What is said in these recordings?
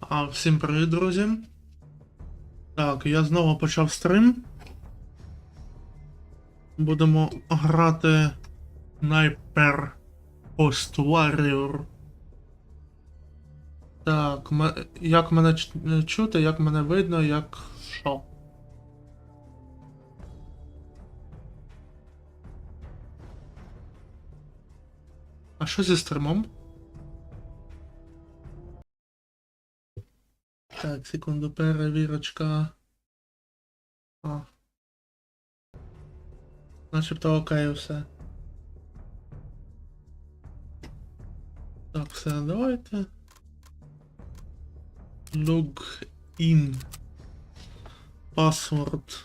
А, всім привіт, друзі. Так, я знову почав стрім. Будемо грати Sniper Post Warrior. Так, як мене чути, як мене видно, як що. А що зі стримом? Так, секунду, перевірочка. А. Начебто окей все. Так, все, давайте. Login. Password.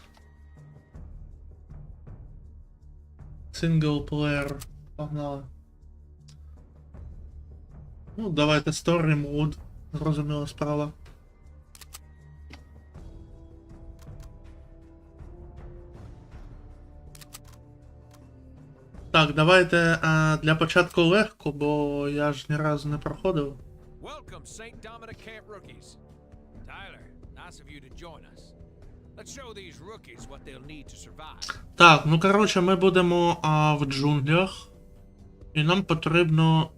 Single player. Погнали. Ну, давайте mode. Зрозуміла справа. Так, давайте а, для початку легко, бо я ж ні разу не проходив. Welcome, St. Dominic Camp rookies. Tyler, nice of you to join us. Let's show these rookies what they'll need to survive. Так, ну коротше, ми будемо а, в джунглях. І нам потрібно.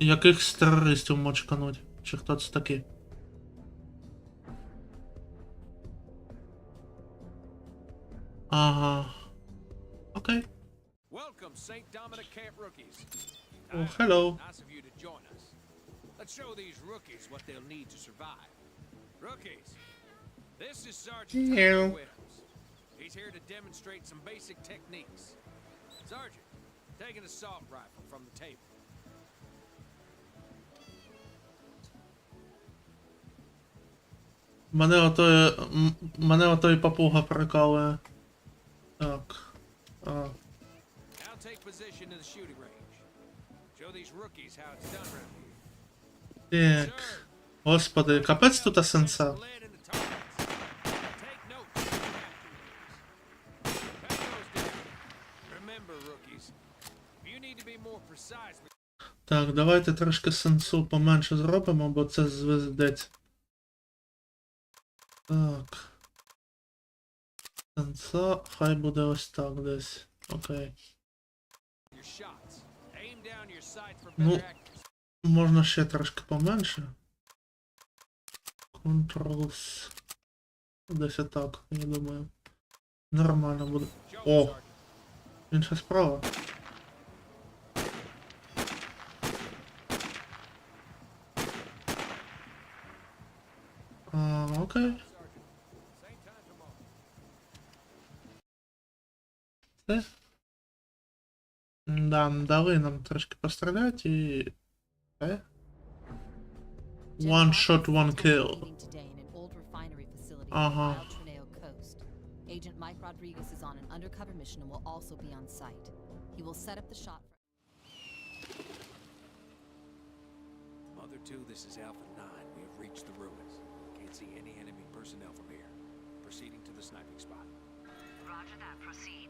Якихось терористів мочкануть. Чи хто це такий? Ага. Окей. Welcome, St. Dominic Camp rookies. Oh, hello. Nice of you to join us. Let's show these rookies what they'll need to survive. Rookies, this is Sergeant Hello. Tyler Williams. He's here to demonstrate some basic techniques. Sergeant, take an assault rifle from the table. Мене ото. м- Мене ото і папуга прикалує. To be more precise with Так, давайте трошки сенсу поменше зробимо, бо це звездець. Так. Сенса, хай буде ось так десь. Окей. your Ну. Можна ще трошки поменше. Controls. Десь отак, я думаю. Нормально буде. О. Інша справа. Окей. Sergeant. Да, дали нам трошки постріляти і. Все. One shot, one kill. Today in an old refinery facility Uh-huh. on the Wild Trineo coast. Agent Mike Rodriguez is on an undercover mission and will also be on site. He will set up the shot for Mother 2, this is Alpha 9. We have reached the ruins. Can't see any enemy personnel from here. Proceeding to the sniping spot. Roger that. Proceed.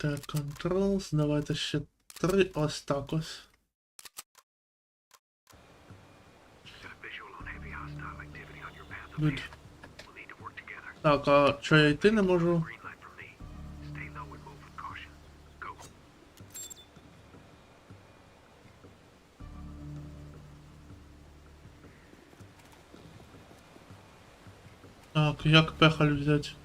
Так, controls. Давайте ще три ось так ось. Good. Так, а що я йти не можу? Так, як пехаль взять?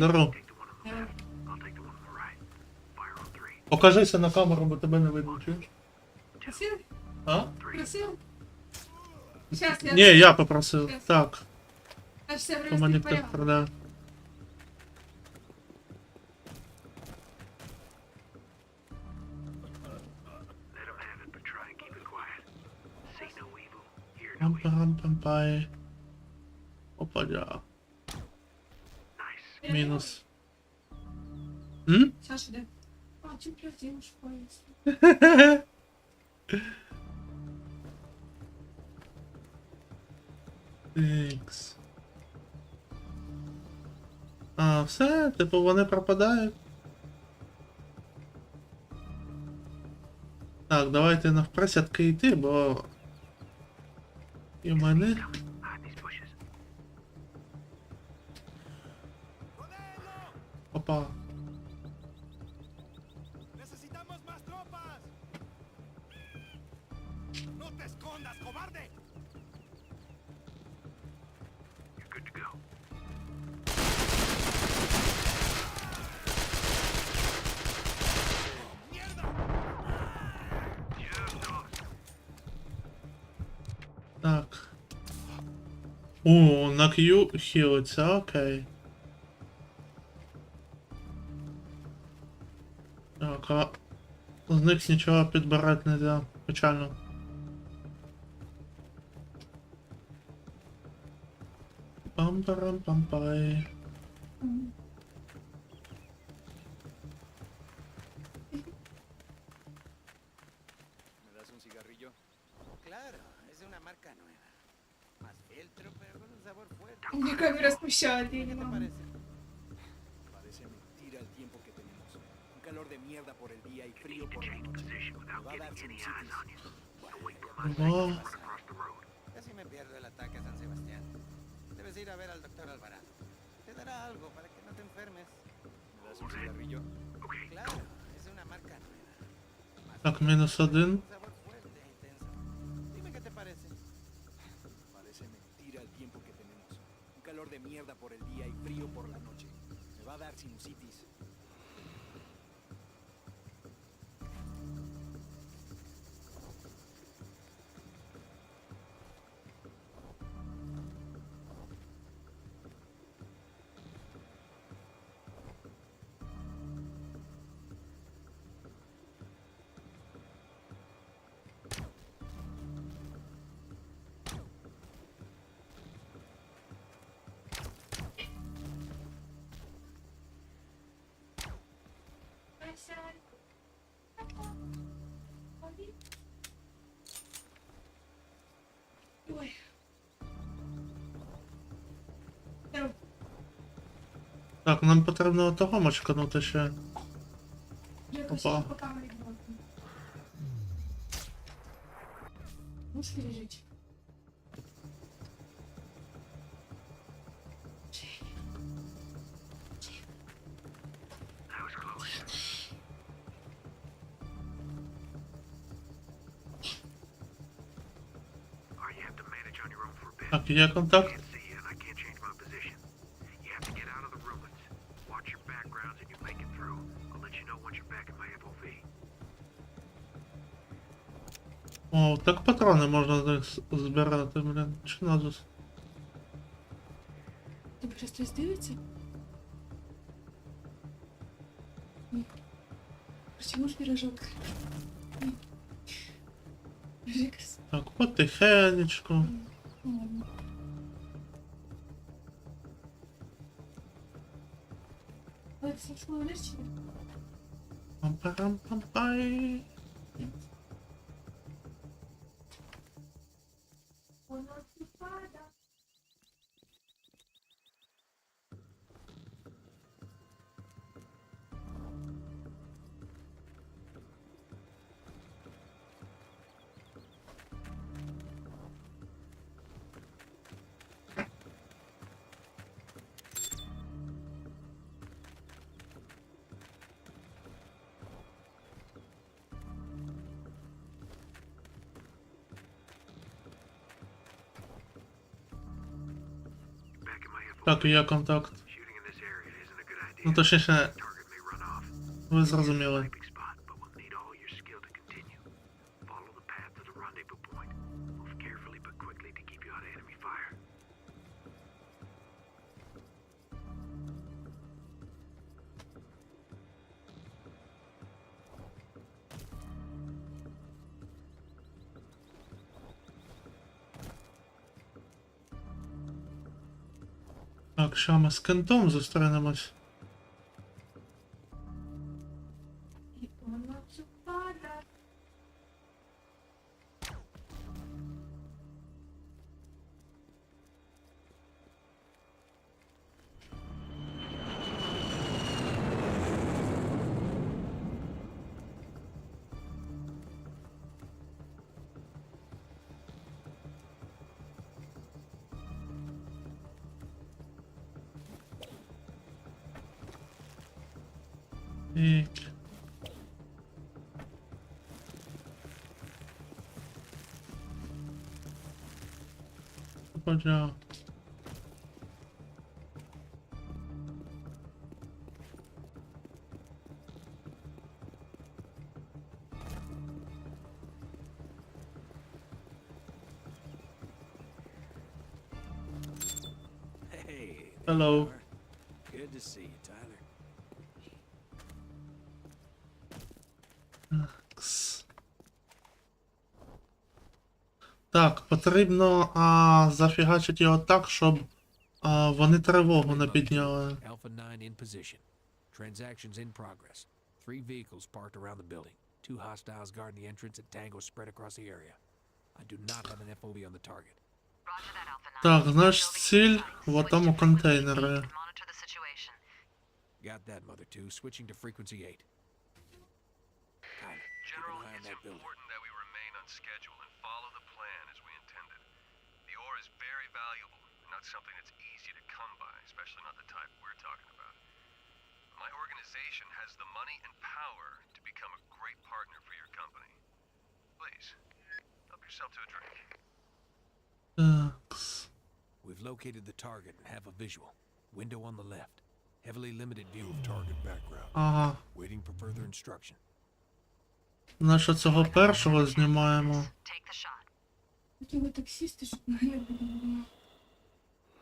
Здорово. Покажися на камеру, бо тебе не видно, чуєш? Просил? А? Просил? Сейчас я... Ні, я попросив. Так, Я все то мені время хтось продав. Let him have it, but try and keep it quiet. Say no evil, hear no Пам evil. пам Мінус. М? Саша, да? А, блядь, девушка есть? Ікс. А, все, типу вони пропадають. Так, давайте навприсядки йти, бо. І в мене. Опа. ¡Necesitamos más tropas! ¡No te escondas, cobarde! You're good to go. Так. О, на Q хілиться, окей. з них нічого підбирати не можна. Печально. Пам-парам-пам-пай. Мне камера смущает, я не могу. mierda por el día y frío por la noche. Me va a dar sinusitis. Ого. Across the road. Casi me pierdo el ataque a San Sebastián. Debes ir a ver al doctor Alvarado. Te dará algo para que no te enfermes. ¿Me das un cigarrillo? Claro, es una marca nueva. Más Так, мінус один. Un sabor fuerte e intenso. Dime qué te parece. Parece mentira el tiempo que tenemos. Un calor de mierda por el día y frío por la noche. Me va a dar sinusitis. Ой. Так, нам потрібно того мочканути ще. Я Опа. по была. Можешь in my FOV. О, так патрони можна з них збирати, блін. Чи назус? Тобі щось хтось дивиться? Ні. Чому ж пирожок? Ні. Так, потихенечку. Ладно. Так, є контакт. Ну точніше, ви зрозуміли. Так, що ми з кентом зустрінемось. Eek. Chodź. Hello. Good to see you. Потрібно а, зафігачити його так, щоб а, вони тривогу не підняли. Alpha 9 in position. Transactions in progress. Three vehicles parked around the building. Two hostiles guarding the entrance and tangos spread across the area. I do not have an FOV on the target. Roger that, Alpha 9. Так, Building ціль в тому контейнері. 8 and Monitor the situation. Got that, Mother 2. Switching to frequency 8. building. important that we remain on schedule and follow the plan as we intended. The ore is very valuable, not something that's easy to come by, especially not the type we're talking about. My organization has the money and power to become a great partner for your company. Please, help yourself to a drink. Thanks. We've located the target and have a visual. Window on the left. Heavily limited view of target background. Uh -huh. Waiting for further instruction. Значить цього першого знімаємо. Ви таксісти, щоб мене було.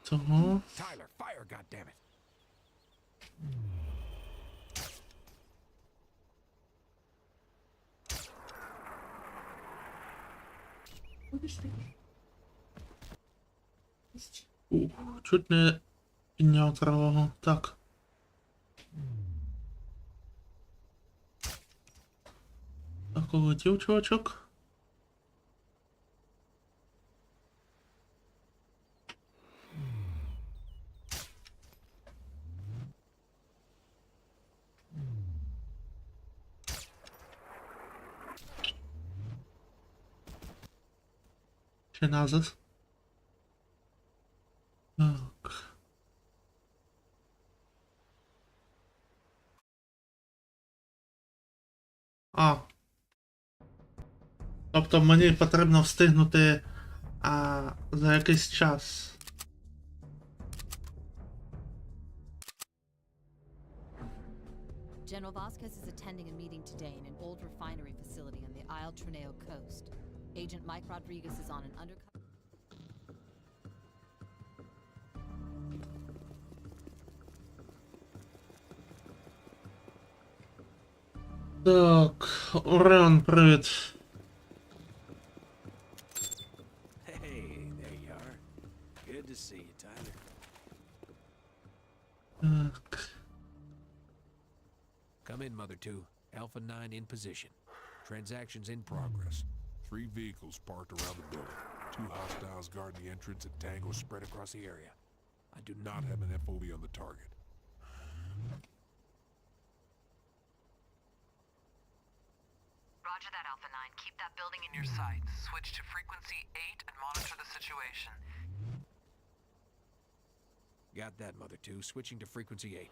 Цього. Будеш? Ух, чуть не підняв тривогу. Так. Так, улетів чувачок. Ще назад. Так. А. Тобто мені потрібно встигнути а, за якийсь час. General Vasquez is attending a meeting today in an old refinery facility on the Isle Trineo coast. Agent Mike Rodriguez is on an undercover. Так, Орен, привіт. Come in, Mother 2. Alpha 9 in position. Transactions in progress. Three vehicles parked around the building. Two hostiles guard the entrance and tangos spread across the area. I do not have an FOV on the target. Roger that, Alpha 9. Keep that building in your sights. Switch to frequency 8 and monitor the situation. Got that, Mother 2. Switching to frequency 8.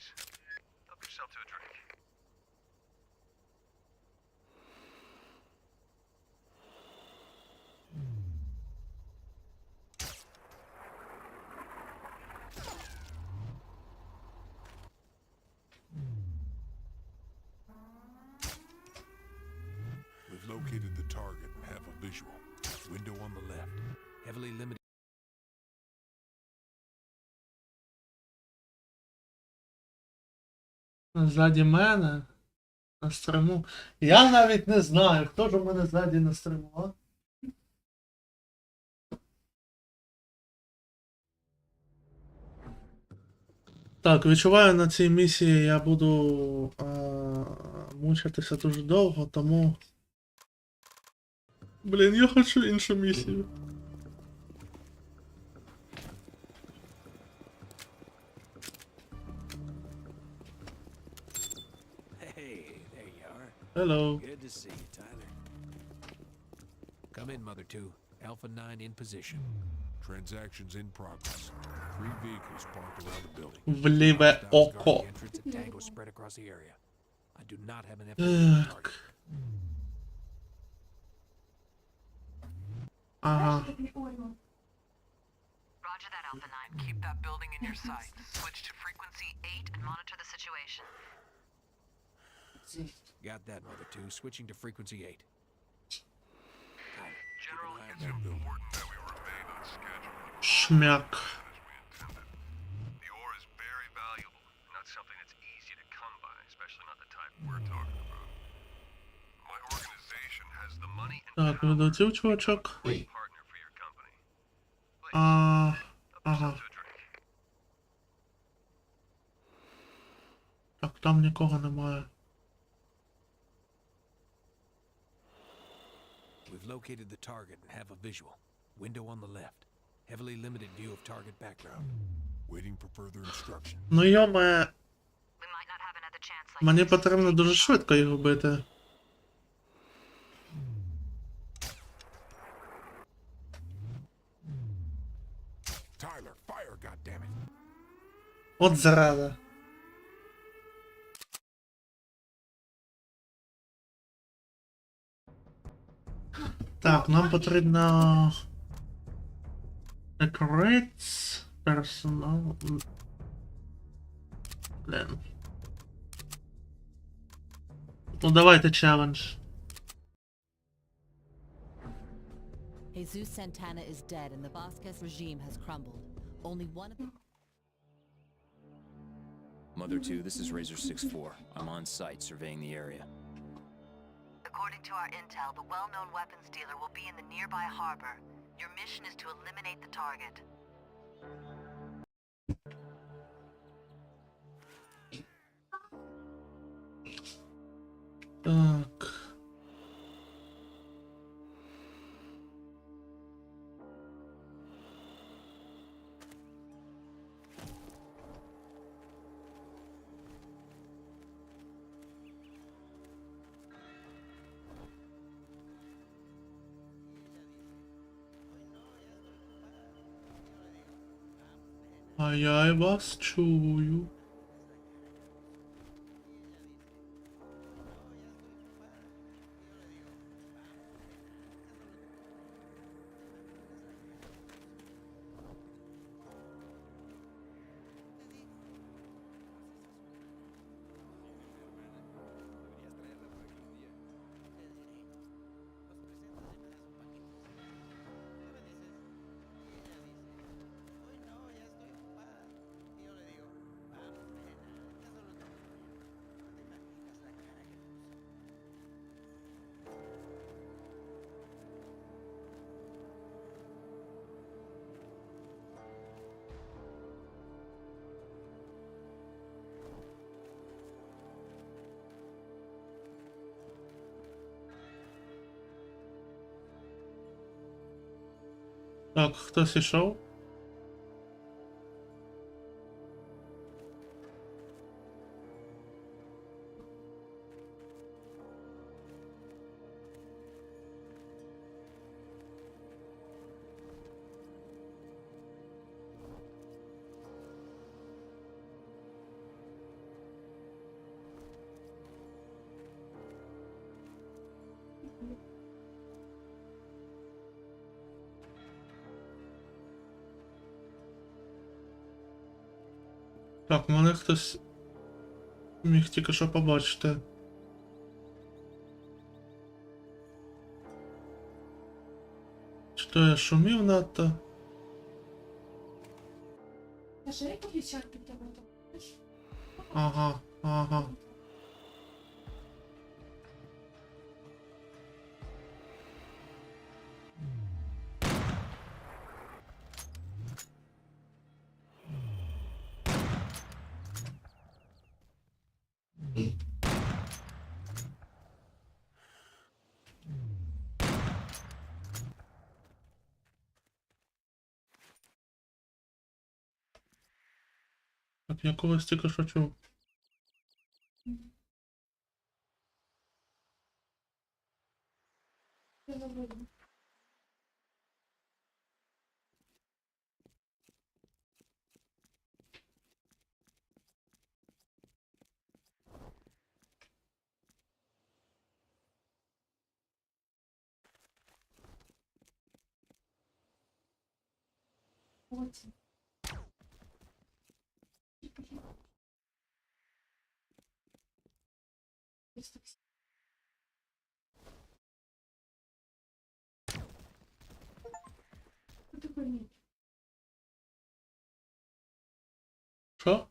limited. Ззаді мене. На стриму. Я навіть не знаю, хто ж у мене ззаді на стриму? Так, відчуваю на цій місії я буду а, мучитися дуже довго, тому. Блін, я хочу іншу місію. Hello. Good to see you, Tyler. Come in, Mother 2. Alpha 9 in position. Transactions in progress. Three vehicles parked around the building. В ліве Hostiles guard око. the entrance and Tango spread across the area. I do not have an FOV on the Так. target. Ага. Такий Оріон. Roger that, Alpha 9. Keep that building in your sights. Switch to frequency 8 and monitor the situation. Got that, Mother 2. Switching to frequency 8. Tyler, keep General, an eye on it's that building. important that we remain on schedule and Шмяк. as we intended. The ore is very valuable, not something that's easy to come by, especially not the type we're talking about. My organization has the money and Так, power відлетів чувачок. to be a partner for your company. Please, А, help ага. yourself to a drink. Так, там нікого немає. We've located the target and have a visual. Window on the left. Heavily limited view of target background. Waiting for further instruction. Ну йоме, We might not have another chance like мені this. потрібно дуже швидко їх вбити. Tyler, fire, goddammit. От зараза. Так, нам потрібно. Secrets, персонал. Блін. Ну давайте челендж. Jesus Santana is dead and the Vasquez regime has crumbled. Only one of Mother 2, this is Razor 6-4. I'm on site surveying the area. According to our intel, the well-known weapons dealer will be in the nearby harbor. Your mission is to eliminate the target. Uh, я вас чую. Так, хтось ішов? Хтось міг тільки що побачити. Чи то я шумів надто? Ага, ж я когось тільки що чув. Я Co?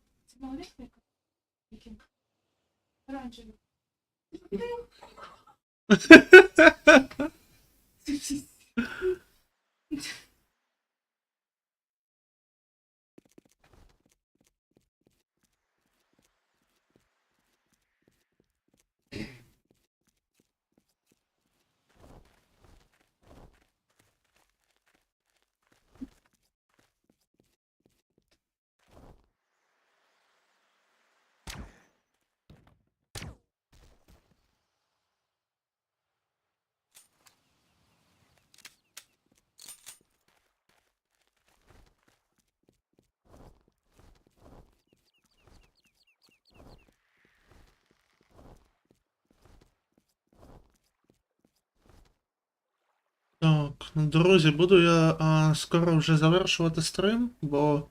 друзі, буду я а, скоро вже завершувати стрим, бо.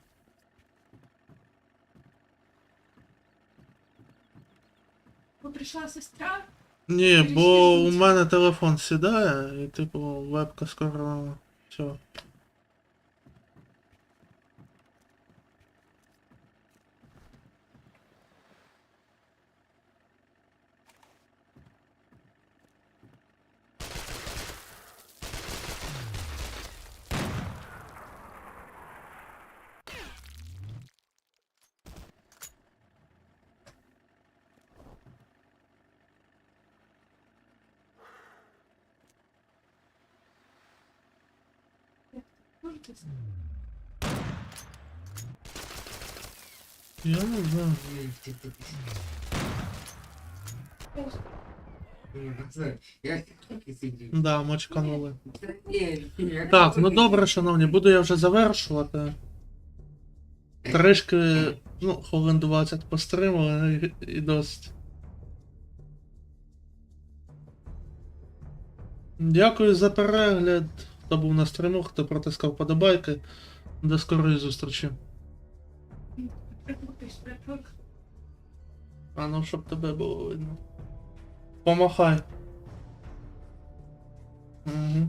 Бо прийшла сестра, Ні, бо у мене телефон сідає, і типу вебка скоро. Все. Я не знаю. Да, мочканули. Так, ну добре, шановні, буду я вже завершувати. Трішки, ну, хвилин 20 постримали і, досить. Дякую за перегляд. Хто був на стриму, хто протискав подобайки. До скорої зустрічі. А ну, щоб тебе було видно. Помахай. Угу.